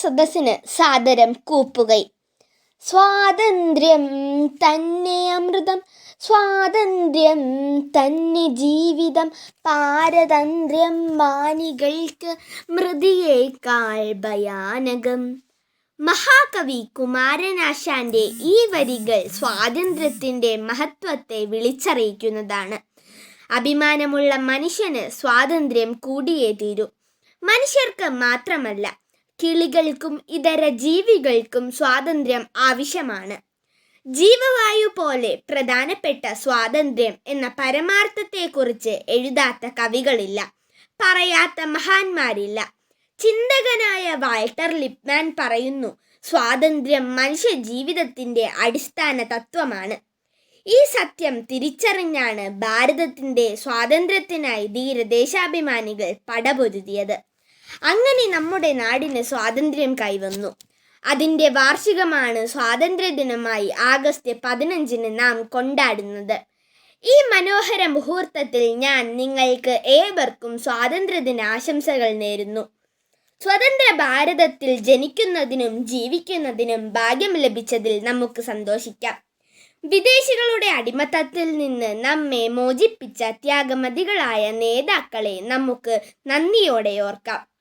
സദസ്സിന് സാദരം കൂപ്പുകൈ. സ്വാതന്ത്ര്യം തന്നെ അമൃതം സ്വാതന്ത്ര്യം തന്നെ ജീവിതം. പാരതന്ത്ര്യം മാനികൾക്ക് മൃതിയേക്കാൾ ഭയാനകം. മഹാകവി കുമാരനാശാന്റെ ഈ വരികൾ സ്വാതന്ത്ര്യത്തിന്റെ മഹത്വത്തെ വിളിച്ചറിയിക്കുന്നതാണ്. അഭിമാനമുള്ള മനുഷ്യന് സ്വാതന്ത്ര്യം കൂടിയേ തീരൂ. മനുഷ്യർക്ക് മാത്രമല്ല കിളികൾക്കും ഇതര ജീവികൾക്കും സ്വാതന്ത്ര്യം ആവശ്യമാണ്. ജീവവായു പോലെ പ്രധാനപ്പെട്ട സ്വാതന്ത്ര്യം എന്ന പരമാർത്ഥത്തെക്കുറിച്ച് എഴുതാത്ത കവികളില്ല പറയാത്ത മഹാന്മാരില്ല. ചിന്തകനായ വാൾട്ടർ ലിപ്മാൻ പറയുന്നു സ്വാതന്ത്ര്യം മനുഷ്യ ജീവിതത്തിന്റെ അടിസ്ഥാന തത്വമാണ്. ഈ സത്യം തിരിച്ചറിഞ്ഞാണ് ഭാരതത്തിന്റെ സ്വാതന്ത്ര്യത്തിനായി ധീരദേശാഭിമാനികൾ പടപൊരുതിയത്. അങ്ങനെ നമ്മുടെ നാടിന് സ്വാതന്ത്ര്യം കൈവന്നു. അതിന്റെ വാർഷികമാണ് സ്വാതന്ത്ര്യദിനമായി ആഗസ്റ്റ് പതിനഞ്ചിന് നാം കൊണ്ടാടുന്നത്. ഈ മനോഹര മുഹൂർത്തത്തിൽ ഞാൻ നിങ്ങൾക്ക് ഏവർക്കും സ്വാതന്ത്ര്യദിന ആശംസകൾ നേരുന്നു. സ്വതന്ത്ര ഭാരതത്തിൽ ജനിക്കുന്നതിനും ജീവിക്കുന്നതിനും ഭാഗ്യം ലഭിച്ചതിൽ നമുക്ക് സന്തോഷിക്കാം. വിദേശികളുടെ അടിമത്തത്തിൽ നിന്ന് നമ്മെ മോചിപ്പിച്ച ത്യാഗമതികളായ നേതാക്കളെ നമുക്ക് നന്ദിയോടെ ഓർക്കാം.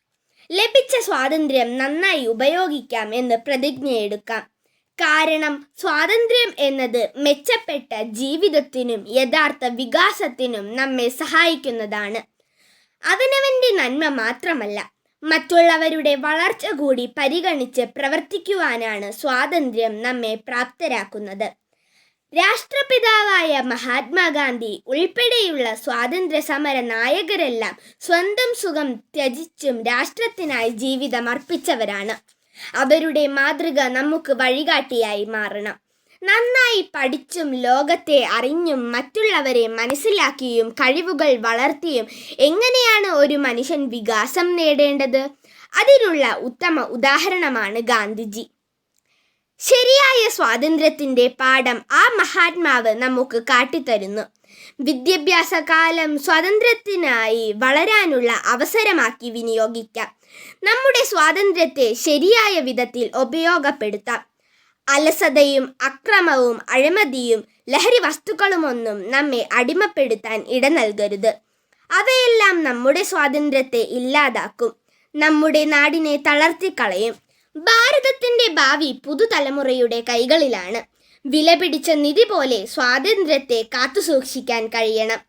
ലഭിച്ച സ്വാതന്ത്ര്യം നന്നായി ഉപയോഗിക്കാം എന്ന് പ്രതിജ്ഞയെടുക്കാം കാരണം സ്വാതന്ത്ര്യം എന്നത് മെച്ചപ്പെട്ട ജീവിതത്തിനും യഥാർത്ഥ വികാസത്തിനും നമ്മെ സഹായിക്കുന്നതാണ്. അവനവന്റെ നന്മ മാത്രമല്ല മറ്റുള്ളവരുടെ വളർച്ച കൂടി പരിഗണിച്ച് പ്രവർത്തിക്കുവാനാണ് സ്വാതന്ത്ര്യം നമ്മെ പ്രാപ്തരാക്കുന്നത്. രാഷ്ട്രപിതാവായ മഹാത്മാഗാന്ധി ഉൾപ്പെടെയുള്ള സ്വാതന്ത്ര്യ സമര നായകരെല്ലാം സ്വന്തം സുഖം ത്യജിച്ചും രാഷ്ട്രത്തിനായി ജീവിതം അർപ്പിച്ചവരാണ് അവരുടെ മാതൃക നമുക്ക് വഴികാട്ടിയായി മാറണം. നന്നായി പഠിച്ചും ലോകത്തെ അറിഞ്ഞും മറ്റുള്ളവരെ മനസ്സിലാക്കിയും കഴിവുകൾ വളർത്തിയും എങ്ങനെയാണ് ഒരു മനുഷ്യൻ വികാസം നേടേണ്ടത്? അതിനുള്ള ഉത്തമ ഉദാഹരണമാണ് ഗാന്ധിജി. ശരിയായ സ്വാതന്ത്ര്യത്തിന്റെ പാഠം ആ മഹാത്മാവ് നമുക്ക് കാട്ടിത്തരുന്നു. വിദ്യാഭ്യാസ കാലം സ്വാതന്ത്ര്യത്തിനായി വളരാനുള്ള അവസരമാക്കി വിനിയോഗിക്കാം. നമ്മുടെ സ്വാതന്ത്ര്യത്തെ ശരിയായ വിധത്തിൽ ഉപയോഗപ്പെടുത്താം. അലസതയും അക്രമവും അഴിമതിയും ലഹരി വസ്തുക്കളുമൊന്നും നമ്മെ അടിമപ്പെടുത്താൻ ഇട നൽകരുത്. അവയെല്ലാം നമ്മുടെ സ്വാതന്ത്ര്യത്തെ ഇല്ലാതാക്കും. നമ്മുടെ നാടിനെ തളർത്തിക്കളയും. ഭാരതത്തിന്റെ ഭാവി പുതുതലമുറയുടെ കൈകളിലാണ്. വിലപിടിച്ച നിധി പോലെ സ്വാതന്ത്ര്യത്തെ കാത്തുസൂക്ഷിക്കാൻ കഴിയണം.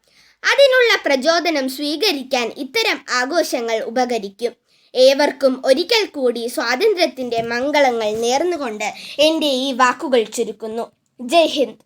അതിനുള്ള പ്രചോദനം സ്വീകരിക്കാൻ ഇത്തരം ആഘോഷങ്ങൾ ഉപകരിക്കും. ഏവർക്കും ഒരിക്കൽ കൂടി സ്വാതന്ത്ര്യത്തിന്റെ മംഗളങ്ങൾ നേർന്നുകൊണ്ട് എന്റെ ഈ വാക്കുകൾ ചുരുക്കുന്നു. ജയ് ഹിന്ദ്.